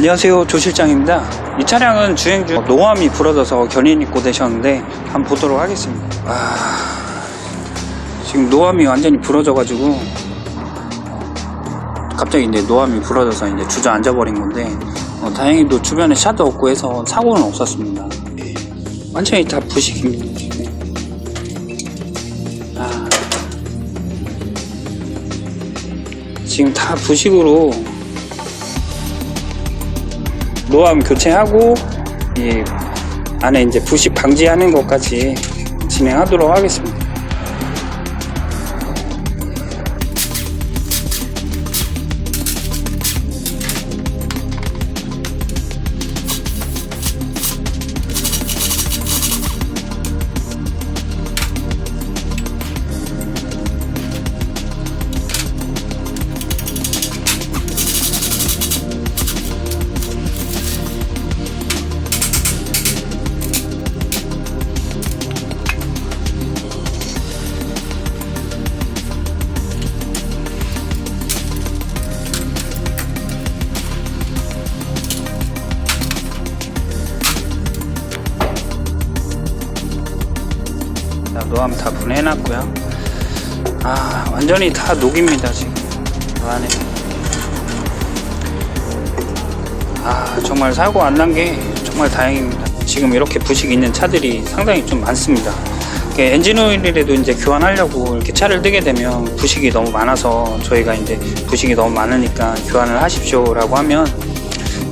안녕하세요. 조 실장입니다. 이 차량은 주행 중 노암이 부러져서 견인이 고되셨는데 한번 보도록 하겠습니다. 아... 지금 노암이 완전히 부러져 가지고 갑자기 이제 노암이 부러져서 이제 주저앉아 버린 건데 어, 다행히도 주변에 샤도 없고 해서 사고는 없었습니다. 예. 완전히 다 부식입니다 지금. 아... 지금 다 부식으로 노암 교체하고 이 안에 이제 부식 방지하는 것까지 진행하도록 하겠습니다. 노암 다 분해해놨고요. 아, 완전히 다 녹입니다, 지금. 그 안에. 아, 정말 사고 안 난 게 정말 다행입니다. 지금 이렇게 부식이 있는 차들이 상당히 좀 많습니다. 엔진 오일이라도 이제 교환하려고 이렇게 차를 뜨게 되면 부식이 너무 많아서 저희가 이제 부식이 너무 많으니까 교환을 하십시오 라고 하면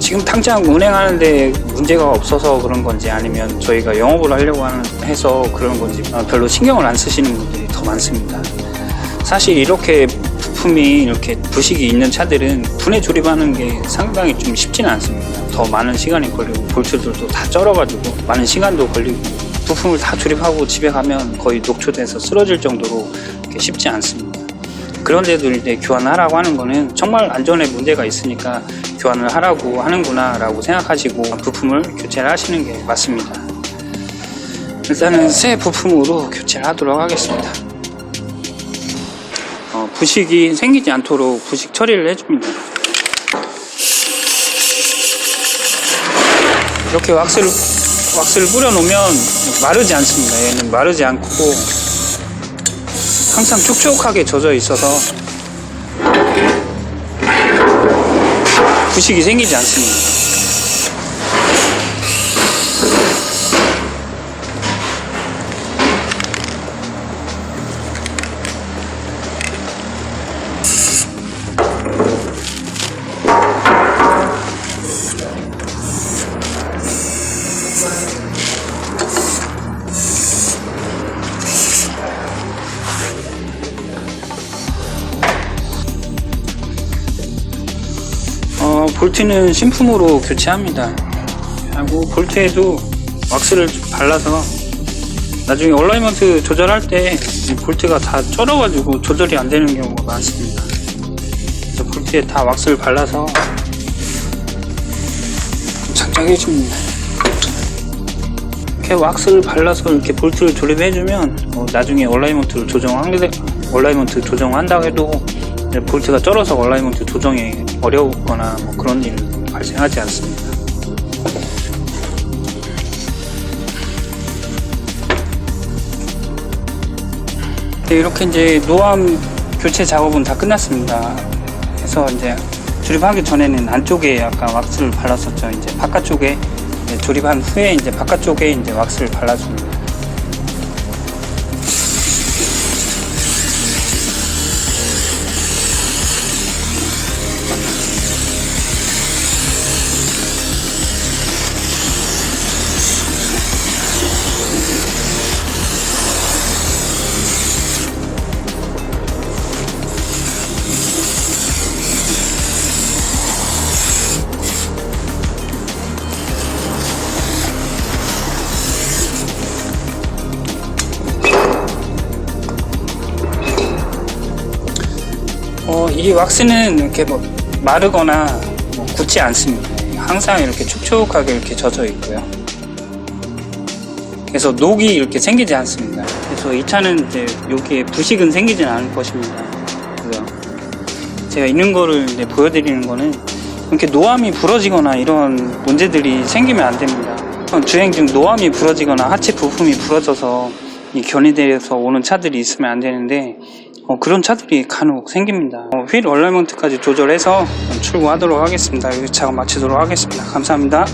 지금 당장 운행하는데 문제가 없어서 그런 건지 아니면 저희가 영업을 하려고 하는, 해서 그런 건지 어, 별로 신경을 안 쓰시는 분들이 더 많습니다. 사실 이렇게 부품이 이렇게 부식이 있는 차들은 분해 조립하는 게 상당히 좀 쉽지는 않습니다. 더 많은 시간이 걸리고 볼트들도 다 쩔어가지고 많은 시간도 걸리고 부품을 다 조립하고 집에 가면 거의 녹초돼서 쓰러질 정도로 쉽지 않습니다. 그런데도 이제 교환하라고 하는 거는 정말 안전에 문제가 있으니까 교환을 하라고 하는구나 라고 생각하시고 부품을 교체를 하시는 게 맞습니다. 일단은 새 부품으로 교체를 하도록 하겠습니다. 어, 부식이 생기지 않도록 부식 처리를 해줍니다. 이렇게 왁스를, 왁스를 뿌려놓으면 마르지 않습니다. 얘는 마르지 않고 항상 촉촉하게 젖어 있어서 부식이 생기지 않습니다. 볼트는 신품으로 교체합니다. 하고 볼트에도 왁스를 좀 발라서 나중에 얼라이먼트 조절할 때이 볼트가 다 쩔어가지고 조절이 안 되는 경우가 많습니다. 그래서 볼트에 다 왁스를 발라서 장착해 줍니다. 이렇게 왁스를 발라서 이렇게 볼트를 조립해 주면 어, 나중에 얼라이먼트를 조정하게 얼라이먼트 조정한다고 해도 볼트가 쩔어서 얼라이먼트 조정이 어려웠거나 뭐 그런 일은 발생하지 않습니다. 네, 이렇게 이제 노암 교체 작업은 다 끝났습니다. 그래서 이제 조립하기 전에는 안쪽에 아까 왁스를 발랐었죠. 이제 바깥쪽에 조립한 후에 이제 바깥쪽에 이제 왁스를 발라줍니다. 이 왁스는 이렇게 뭐 마르거나 뭐 굳지 않습니다. 항상 이렇게 촉촉하게 이렇게 젖어 있고요. 그래서 녹이 이렇게 생기지 않습니다. 그래서 이 차는 이제 여기에 부식은 생기지 않을 것입니다. 그래서 제가 있는 거를 이제 보여드리는 거는 이렇게 노암이 부러지거나 이런 문제들이 생기면 안 됩니다. 주행 중 노암이 부러지거나 하체 부품이 부러져서 이 견인대에서 오는 차들이 있으면 안 되는데 어, 그런 차들이 간혹 생깁니다. 어, 휠 얼라이먼트까지 조절해서 출고하도록 하겠습니다. 여기 차가 마치도록 하겠습니다. 감사합니다.